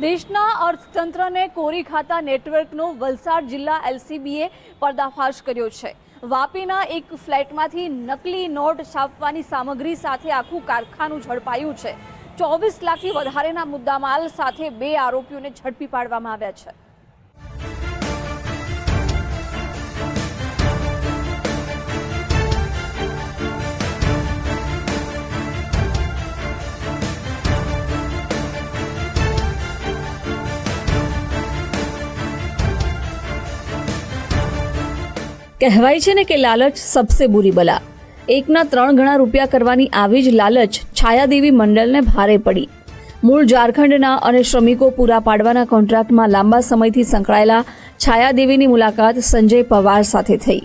દેશના અર્થતંત્રને કોરી ખાતા નેટવર્કનો વલસાડ જિલ્લા એલસીબીએ પર્દાફાશ કર્યો છે. વાપીના એક ફ્લેટમાંથી નકલી નોટ છાપવાની સામગ્રી સાથે આખું કારખાનું ઝડપાયું છે. ચોવીસ લાખથી વધારેના મુદ્દામાલ સાથે બે આરોપીઓને ઝડપી પાડવામાં આવ્યા છે. કહેવાય છે ને કે લાલચ સબસે બુરી બલા. એકના ત્રણ ગણા રૂપિયા કરવાની આવી જ લાલચ છાયાદેવી મંડળને ભારે પડી. મૂળ ઝારખંડના અને શ્રમિકો પૂરા પાડવાના કોન્ટ્રાક્ટમાં લાંબા સમયથી સંકળાયેલા છાયાદેવીની મુલાકાત સંજય પવાર સાથે થઈ.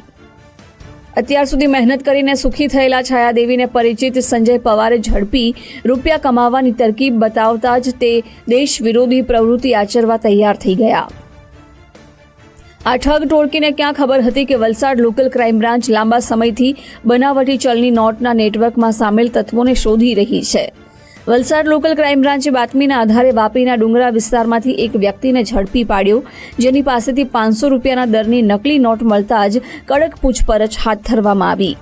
અત્યાર સુધી મહેનત કરીને સુખી થયેલા છાયાદેવીને પરિચિત સંજય પવારે ઝડપી રૂપિયા કમાવાની તરકીબ બતાવતા જ તે દેશ વિરોધી પ્રવૃત્તિ આચરવા તૈયાર થઈ ગયા. આ ઠગ ટોળકીને ક્યાં ખબર હતી કે વલસાડ લોકલ ક્રાઇમ બ્રાન્ચ લાંબા સમયથી બનાવટી ચલની નોટના નેટવર્કમાં સામેલ તત્વોને શોધી રહી છે. વલસાડ લોકલ ક્રાઇમ બ્રાન્ચે બાતમીના આધારે વાપીના ડુંગરા વિસ્તારમાંથી એક વ્યક્તિને ઝડપી પાડ્યો, જેની પાસેથી પાંચસો રૂપિયાના દરની નકલી નોટ મળતા જ કડક પૂછપરછ હાથ ધરવામાં આવી.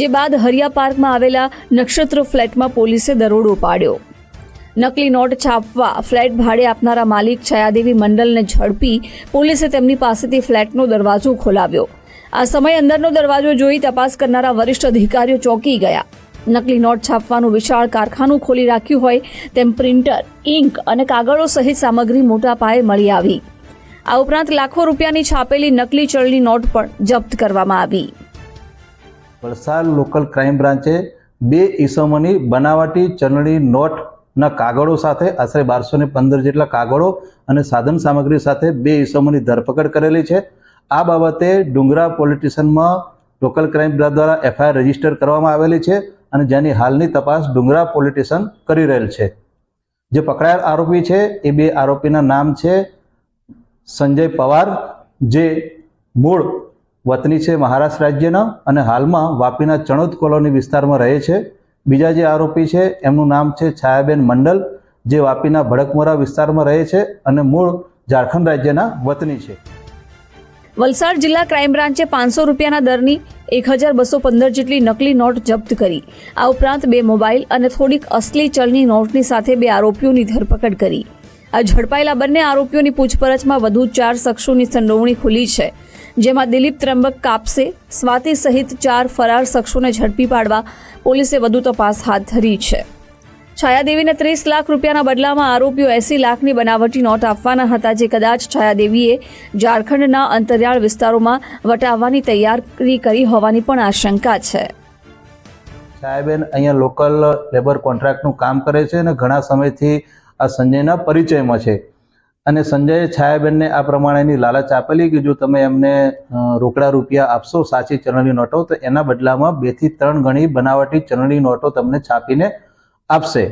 જે બાદ હરિયા પાર્કમાં આવેલા નક્ષત્ર ફ્લેટમાં પોલીસે દરોડો પાડ્યો. નકલી નોટ છાપવા ફ્લેટ ભાડે આપનારા માલિક છયાદેવી મંડલને ઝડપી પોલીસે તેમની પાસેથી ફ્લેટનો દરવાજો ખોલાવ્યો. આ સમય અંદરનો દરવાજો જોઈ તપાસ કરનારા વરિષ્ઠ અધિકારીઓ ચોંકી ગયા. નકલી નોટ છાપવાનું વિશાળ કારખાનું ખોલી રાખ્યું હોય તેમ પ્રિન્ટર ઇન્ક અને કાગળો સહિત સામગ્રી મોટા પાયે મળી આવી. આ ઉપરાંત લાખો રૂપિયાની છાપેલી નકલી ચલણી નોટ પણ જપ્ત કરવામાં આવી. વલસાડ લોકલ ક્રાઇમ બ્રાન્ચે બે ઈસમોની બનાવટી ચલણી નોટના કાગળો સાથે, આશરે બારસો ને પંદર જેટલા કાગળો અને સાધન સામગ્રી સાથે બે ઈસમોની ધરપકડ કરેલી છે. આ બાબતે Dungra police local crime branch દ્વારા એફઆઈઆર રજિસ્ટર કરવામાં આવેલી છે અને જેની હાલની તપાસ ડુંગરા પોલીસ કરી રહેલ છે. જે પકડાયેલ આરોપી છે, એ બે આરોપીના નામ છે સંજય પવાર, જે મૂળ વતની છે મહારાષ્ટ્ર રાજ્યના અને હાલમાં વાપીના ચણોદ કોલોની વિસ્તારમાં રહે છે. બીજા જે આરોપી છે, એમનું નામ છે છાયાબેન મંડલ, જે વાપીના ભડકમોરા વિસ્તારમાં રહે છે અને મૂળ ઝારખંડ રાજ્યના વતની છે. વલસાડ જિલ્લા ક્રાઇમ બ્રાન્ચે પાંચસો રૂપિયાના દરની એક હજાર બસો પંદર જેટલી નકલી નોટ જપ્ત કરી. આ ઉપરાંત બે મોબાઈલ અને થોડીક અસલી ચલની નોટની સાથે બે આરોપીઓની ધરપકડ કરી. આ ઝડપાયેલા બંને આરોપીઓની પૂછપરછમાં વધુ ચાર શખ્સોની સંડોવણી ખુલી છે. જેમાં દિલીપ ત્રંબક કાપસે સ્વાતિ સહિત ચાર ફરાર શખ્સોને ઝડપી પાડવા પોલીસે વધુ તપાસ હાથ ધરી છે. છાયાદેવીને ત્રીસ લાખ રૂપિયાના બદલામાં આરોપીઓ એસી લાખની બનાવટી નોટ આપવાના હતા જે કદાચ છાયાદેવીએ ઝારખંડના અંતરિયાળ વિસ્તારોમાં વટાવવાની તૈયારી કરી હોવાની પણ આશંકા છે. સાહેબેન અહીંયા લોકલ લેબર કોન્ટ્રાક્ટનું કામ કરે છે અને ઘણા સમયથી આ સંજયના પરિચયમાં છે. અને સંજયે છાયાબેનને આ પ્રમાણેની લાલચ આપેલી કે જો તમે એમને રોકડા રૂપિયા આપશો સાચી ચલણી નોટો, તો એના બદલામાં બેથી ત્રણ ગણી બનાવટી ચલણી નોટો તમને છાપીને આપશે.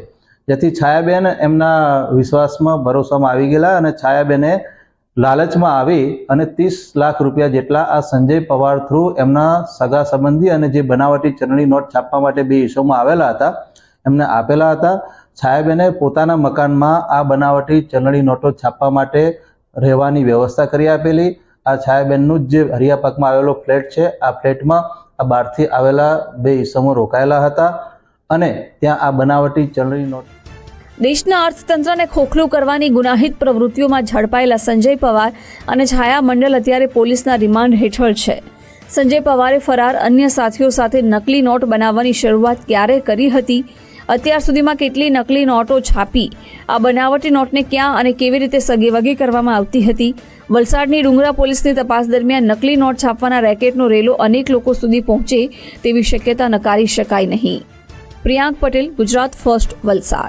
જેથી છાયાબેન એમના વિશ્વાસમાં ભરોસામાં આવી ગયેલા અને છાયાબેને લાલચમાં આવી અને ત્રીસ લાખ રૂપિયા જેટલા આ સંજય પવાર થ્રુ એમના સગા સંબંધી અને જે બનાવટી ચરણી નોટ છાપવા માટે બે ઈસોમાં આવેલા હતા, એમને આપેલા હતા. છાયાબેને પોતાના મકાનમાં આ બનાવટી ચલણી નોટો છાપવા માટે રહેવાની વ્યવસ્થા કરી આપેલી. આ છાયાબેનનું જ હરિયાપાકમાં આવેલો ફ્લેટ છે, આ ફ્લેટમાં આ બહારથી આવેલા બે ઈસમો રોકાયેલા હતા અને ત્યાં આ બનાવટી ચલણી નોટ દેશના અર્થતંત્રને ખોખલું કરવાની ગુનાહિત પ્રવૃત્તિઓમાં ઝડપાયેલા સંજય પવાર અને છાયા મંડળ અત્યારે પોલીસના રિમાન્ડ હેઠળ છે. સંજય પવારે ફરાર અન્ય સાથીઓ સાથે નકલી નોટ બનાવવાની શરૂઆત ક્યારે કરી હતી? અત્યાર સુધીમાં કેટલી નકલી નોટો છાપી? આ બનાવટી નોટને ક્યાં અને કેવી રીતે સગેવગે કરવામાં આવતી હતી? વલસાડની ડુંગરા પોલીસની તપાસ દરમિયાન નકલી નોટ છાપવાના રેકેટનો રેલો અનેક લોકો સુધી પહોંચે તેવી શક્યતા નકારી શકાય નહીં. પ્રિયાંક પટેલ, ગુજરાત ફર્સ્ટ, વલસાડ.